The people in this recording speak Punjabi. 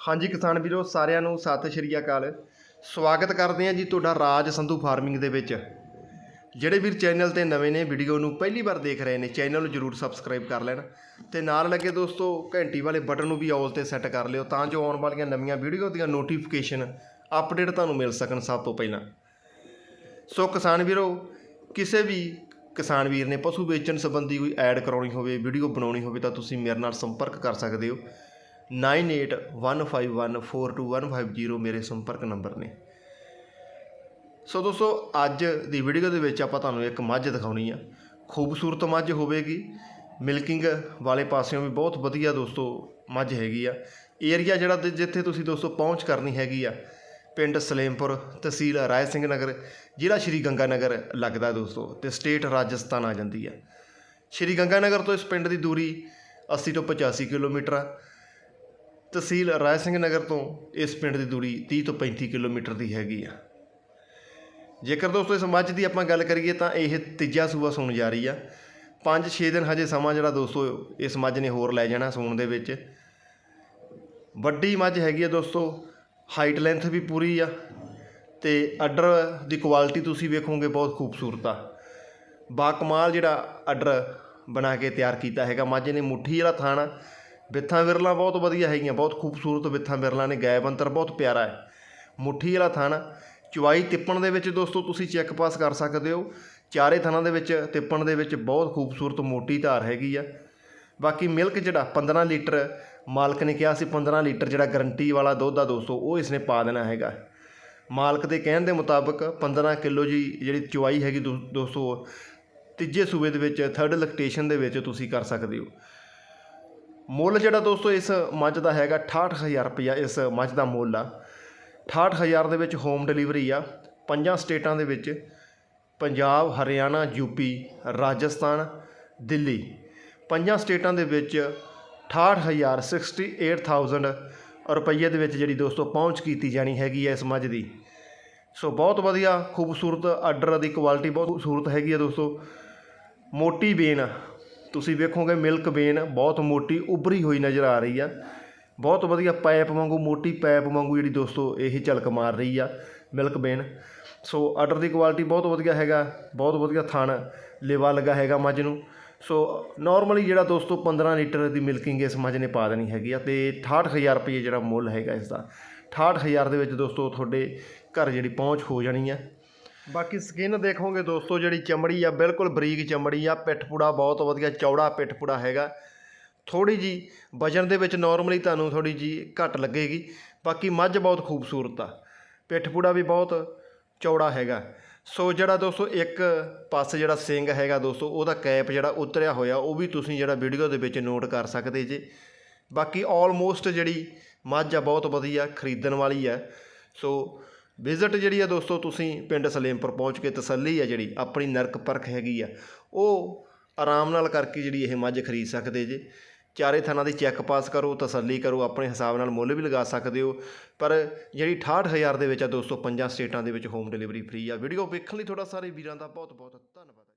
ਹਾਂਜੀ ਕਿਸਾਨ ਵੀਰੋ, ਸਾਰਿਆਂ ਨੂੰ ਸਤਿ ਸ਼੍ਰੀ ਅਕਾਲ। ਸਵਾਗਤ ਕਰਦੇ ਹਾਂ ਜੀ ਤੁਹਾਡਾ ਰਾਜ ਸੰਧੂ ਫਾਰਮਿੰਗ ਦੇ ਵਿੱਚ। ਜਿਹੜੇ ਵੀਰ ਚੈਨਲ ਤੇ ਨਵੇਂ ਨੇ, ਵੀਡੀਓ ਨੂੰ ਪਹਿਲੀ ਵਾਰ ਦੇਖ ਰਹੇ ਨੇ, ਚੈਨਲ ਨੂੰ ਜਰੂਰ ਸਬਸਕ੍ਰਾਈਬ ਕਰ ਲੈਣ। ਤੇ ਨਾਲ ਲੱਗੇ ਦੋਸਤੋ, ਘੰਟੀ ਵਾਲੇ ਬਟਨ ਨੂੰ ਵੀ ਆਲ ਤੇ ਸੈੱਟ ਕਰ ਲਿਓ, ਤਾਂ ਜੋ ਆਉਣ ਵਾਲੀਆਂ ਨਵੀਆਂ ਵੀਡੀਓ ਦੀਆਂ ਨੋਟੀਫਿਕੇਸ਼ਨ ਅਪਡੇਟ ਤੁਹਾਨੂੰ ਮਿਲ ਸਕਣ ਸਭ ਤੋਂ ਪਹਿਲਾਂ। ਸੋ ਕਿਸਾਨ ਵੀਰੋ, ਕਿਸੇ ਵੀ ਕਿਸਾਨ ਵੀਰ ਨੇ ਪਸ਼ੂ ਵੇਚਣ ਸੰਬੰਧੀ ਕੋਈ ਐਡ ਕਰਾਉਣੀ ਹੋਵੇ, ਵੀਡੀਓ ਬਣਾਉਣੀ ਹੋਵੇ, ਤਾਂ ਤੁਸੀਂ ਮੇਰੇ ਨਾਲ ਸੰਪਰਕ ਕਰ ਸਕਦੇ ਹੋ। 9815142150 ਮੇਰੇ ਸੰਪਰਕ ਨੰਬਰ ਨੇ ਸੋ ਦੋਸਤੋ ਅੱਜ ਦੀ ਵੀਡੀਓ ਦੇ ਵਿੱਚ ਆਪਾਂ ਤੁਹਾਨੂੰ ਇੱਕ ਮੱਝ ਦਿਖਾਉਣੀ ਆ ਖੂਬਸੂਰਤ ਮੱਝ ਹੋਵੇਗੀ ਮਿਲਕਿੰਗ ਵਾਲੇ ਪਾਸਿਓਂ ਵੀ ਬਹੁਤ ਵਧੀਆ ਦੋਸਤੋ ਮੱਝ ਹੈਗੀ ਆ ਏਰੀਆ ਜਿਹੜਾ ਜਿੱਥੇ ਤੁਸੀਂ ਦੋਸਤੋ ਪਹੁੰਚ ਕਰਨੀ ਹੈਗੀ ਆ ਪਿੰਡ ਸਲੇਮਪੁਰ ਤਹਿਸੀਲ ਰਾਏ ਸਿੰਘ ਨਗਰ ਜ਼ਿਲ੍ਹਾ ਸ਼੍ਰੀ ਗੰਗਾ ਨਗਰ ਲੱਗਦਾ ਦੋਸਤੋ ਤੇ ਸਟੇਟ ਰਾਜਸਥਾਨ ਆ ਜਾਂਦੀ ਆ ਸ਼੍ਰੀ ਗੰਗਾ ਨਗਰ ਤੋਂ ਇਸ ਪਿੰਡ ਦੀ ਦੂਰੀ 80 ਤੋਂ 85 ਕਿਲੋਮੀਟਰ ਆ ਤਹਿਸੀਲ ਰਾਏ ਸਿੰਘ ਨਗਰ ਤੋਂ ਇਸ ਪਿੰਡ ਦੀ ਦੂਰੀ 30 ਤੋਂ 35 ਕਿਲੋਮੀਟਰ ਦੀ ਹੈਗੀ ਆ। ਜੇਕਰ ਦੋਸਤੋ ਇਸ ਮੱਝ ਦੀ ਆਪਾਂ ਗੱਲ ਕਰੀਏ ਤਾਂ ਇਹ ਤੀਜਾ ਸੂਆ ਸੂਣ ਜਾ ਰਹੀ ਆ। 5-6 ਦਿਨ ਹਜੇ ਸਮਾਂ ਜਿਹੜਾ ਦੋਸਤੋ ਇਸ ਮੱਝ ਨੇ ਹੋਰ ਲੈ ਜਾਣਾ ਸੂਣ ਦੇ ਵਿੱਚ। ਵੱਡੀ ਮੱਝ ਹੈਗੀ ਆ ਦੋਸਤੋ ਹਾਈਟ ਲੈਂਥ ਵੀ ਪੂਰੀ ਆ ਤੇ ਆਰਡਰ ਦੀ ਕੁਆਲਿਟੀ ਤੁਸੀਂ ਵੇਖੋਗੇ ਬਹੁਤ ਖੂਬਸੂਰਤ ਆ। ਬਾ ਕਮਾਲ ਜਿਹੜਾ ਆਰਡਰ ਬਣਾ ਕੇ ਤਿਆਰ ਕੀਤਾ ਹੈਗਾ। ਮੱਝ ਨੇ ਮੁੱਠੀ ਵਾਲਾ ਥਾਣਾ ਬਿੱਥਾਂ ਵਿਰਲਾਂ ਬਹੁਤ ਵਧੀਆ ਹੈਗੀਆਂ, ਬਹੁਤ ਖੂਬਸੂਰਤ ਬਿੱਥਾਂ ਵਿਰਲਾਂ ਨੇ, ਗਾਇਬ ਅੰਤਰ ਬਹੁਤ ਪਿਆਰਾ ਹੈ। ਮੁੱਠੀ ਵਾਲਾ ਥਾਣਾ ਚਵਾਈ ਤਿੱਪਣ ਦੇ ਵਿੱਚ ਦੋਸਤੋ ਤੁਸੀਂ ਚੈੱਕ ਪਾਸ ਕਰ ਸਕਦੇ ਹੋ। ਚਾਰੇ ਥਾਣਾ ਦੇ ਵਿੱਚ, ਤਿੱਪਣ ਦੇ ਵਿੱਚ ਬਹੁਤ ਖੂਬਸੂਰਤ ਮੋਟੀ ਧਾਰ ਹੈਗੀ ਆ। ਬਾਕੀ ਮਿਲਕ ਜਿਹੜਾ 15 ਲੀਟਰ, ਮਾਲਕ ਨੇ ਕਿਹਾ ਸੀ 15 ਲੀਟਰ ਜਿਹੜਾ ਗਰੰਟੀ ਵਾਲਾ ਦੁੱਧ ਆ ਦੋਸਤੋ, ਉਹ ਇਸਨੇ ਪਾ ਦੇਣਾ ਹੈਗਾ। ਮਾਲਕ ਦੇ ਕਹਿਣ ਦੇ ਮੁਤਾਬਕ 15 ਕਿਲੋ ਜੀ ਜਿਹੜੀ ਚੁਆਈ ਹੈਗੀ ਦੋ- ਦੋਸਤੋ, ਤੀਜੇ ਸੂਬੇ ਦੇ ਵਿੱਚ ਥਰਡ ਲੈਕਟੇਸ਼ਨ ਦੇ ਵਿੱਚ ਤੁਸੀਂ ਕਰ ਸਕਦੇ ਹੋ। ਮੁੱਲ ਜਿਹੜਾ ਦੋਸਤੋ ਇਸ ਮੱਝ ਦਾ ਹੈਗਾ 68000 ਰੁਪਇਆ ਇਸ ਮੱਝ ਦਾ ਮੁੱਲ ਆ। 68000 ਦੇ ਵਿੱਚ ਹੋਮ ਡਿਲੀਵਰੀ ਆ। ਪੰਜਾਂ ਸਟੇਟਾਂ ਦੇ ਵਿੱਚ ਪੰਜਾਬ, ਹਰਿਆਣਾ ਯੂਪੀ ਰਾਜਸਥਾਨ, ਦਿੱਲੀ। ਪੰਜਾਂ ਸਟੇਟਾਂ ਦੇ ਵਿੱਚ 68000 68000 ਰੁਪਈਏ ਦੇ ਵਿੱਚ ਜਿਹੜੀ ਦੋਸਤੋ ਪਹੁੰਚ ਕੀਤੀ ਜਾਣੀ ਹੈਗੀ ਹੈ ਇਸ ਮੱਝ ਦੀ। ਸੋ ਬਹੁਤ ਵਧੀਆ, ਖੂਬਸੂਰਤ ਆਰਡਰ ਦੀ ਕੁਆਲਿਟੀ ਬਹੁਤ ਖੂਬਸੂਰਤ ਹੈਗੀ ਹੈ ਦੋਸਤੋ। ਮੋਟੀ ਬੇਨ ਤੁਸੀਂ ਵੇਖੋਗੇ ਮਿਲਕ ਬੇਨ ਬਹੁਤ ਮੋਟੀ ਉਭਰੀ ਹੋਈ ਨਜ਼ਰ ਆ ਰਹੀ ਆ। ਬਹੁਤ ਵਧੀਆ ਪਾਈਪ ਵਾਂਗੂ, ਮੋਟੀ ਪਾਈਪ ਵਾਂਗੂ ਜਿਹੜੀ ਦੋਸਤੋ ਇਹ ਝਲਕ ਮਾਰ ਰਹੀ ਆ ਮਿਲਕ ਬੇਨ। ਸੋ ਆਰਡਰ ਦੀ ਕੁਆਲਿਟੀ ਬਹੁਤ ਵਧੀਆ ਹੈਗਾ, ਬਹੁਤ ਵਧੀਆ ਥਣ, ਲੇਵਾ ਲੱਗਾ ਹੈਗਾ ਮੱਝ ਨੂੰ। ਸੋ ਨਾਰਮਲੀ ਜਿਹੜਾ ਦੋਸਤੋ 15 ਲੀਟਰ ਦੀ ਮਿਲਕਿੰਗ ਇਸ ਮੱਝ ਨੇ ਪਾ ਦੇਣੀ ਹੈਗੀ ਆ ਤੇ 68000 ਰੁਪਏ ਜਿਹੜਾ ਮੁੱਲ ਹੈਗਾ ਇਸ ਦਾ 68000 ਦੇ ਵਿੱਚ ਦੋਸਤੋ ਤੁਹਾਡੇ ਘਰ ਜਿਹੜੀ ਪਹੁੰਚ ਹੋ ਜਾਣੀ ਆ। ਬਾਕੀ ਸਕਿਨ ਦੇਖੋਗੇ ਦੋਸਤੋ, ਜਿਹੜੀ ਚਮੜੀ ਆ, ਬਿਲਕੁਲ ਬਰੀਕ ਚਮੜੀ ਆ, ਪਿੱਠਪੂੜਾ ਬਹੁਤ ਵਧੀਆ ਚੌੜਾ ਪਿੱਠਪੂੜਾ ਹੈਗਾ। ਥੋੜੀ ਜੀ ਵਜਨ ਦੇ ਵਿੱਚ ਨਾਰਮਲੀ ਤੁਹਾਨੂੰ ਥੋੜੀ ਜੀ ਘੱਟ ਲੱਗੇਗੀ। ਬਾਕੀ ਮੱਝ ਬਹੁਤ ਖੂਬਸੂਰਤ ਆ। ਪਿੱਠਪੂੜਾ ਵੀ ਬਹੁਤ ਚੌੜਾ ਹੈਗਾ। ਸੋ ਜਿਹੜਾ ਦੋਸਤੋ, ਇੱਕ ਪਾਸੇ ਜਿਹੜਾ ਸਿੰਗ ਹੈਗਾ ਦੋਸਤੋ, ਉਹਦਾ ਕੈਪ ਜਿਹੜਾ ਉਤਰਿਆ ਹੋਇਆ, ਉਹ ਵੀ ਤੁਸੀਂ ਜਿਹੜਾ ਵੀਡੀਓ ਦੇ ਵਿੱਚ ਨੋਟ ਕਰ ਸਕਦੇ ਜੇ। ਬਾਕੀ ਆਲਮੋਸਟ ਜਿਹੜੀ ਮੱਝ ਆ, ਬਹੁਤ ਵਧੀਆ ਖਰੀਦਣ ਵਾਲੀ ਆ। ਸੋ ਵਿਜ਼ਿਟ ਜਿਹੜੀ ਆ ਦੋਸਤੋ ਤੁਸੀਂ ਪਿੰਡ ਸਲੇਮਪੁਰ ਪਹੁੰਚ ਕੇ ਤਸੱਲੀ ਆ ਜਿਹੜੀ ਆਪਣੀ ਨਰਕ ਪਰਖ ਹੈਗੀ ਆ, ਉਹ ਆਰਾਮ ਨਾਲ ਕਰਕੇ ਜਿਹੜੀ ਇਹ ਮੱਝ ਖਰੀਦ ਸਕਦੇ ਜੇ। ਚਾਰੇ ਥਾਨਾਂ ਦੀ ਚੈੱਕ ਪਾਸ ਕਰੋ, ਤਸੱਲੀ ਕਰੋ, ਆਪਣੇ ਹਿਸਾਬ ਨਾਲ ਮੁੱਲ ਵੀ ਲਗਾ ਸਕਦੇ ਹੋ। ਪਰ ਜਿਹੜੀ 68000 ਦੇ ਵਿੱਚ ਆ ਦੋਸਤੋ, ਪੰਜਾਂ ਸਟੇਟਾਂ ਦੇ ਵਿੱਚ ਹੋਮ ਡਿਲੀਵਰੀ ਫ੍ਰੀ ਆ। ਵੀਡੀਓ ਵੇਖਣ ਲਈ ਤੁਹਾਡਾ ਸਾਰੇ ਵੀਰਾਂ ਦਾ ਬਹੁਤ ਬਹੁਤ ਧੰਨਵਾਦ।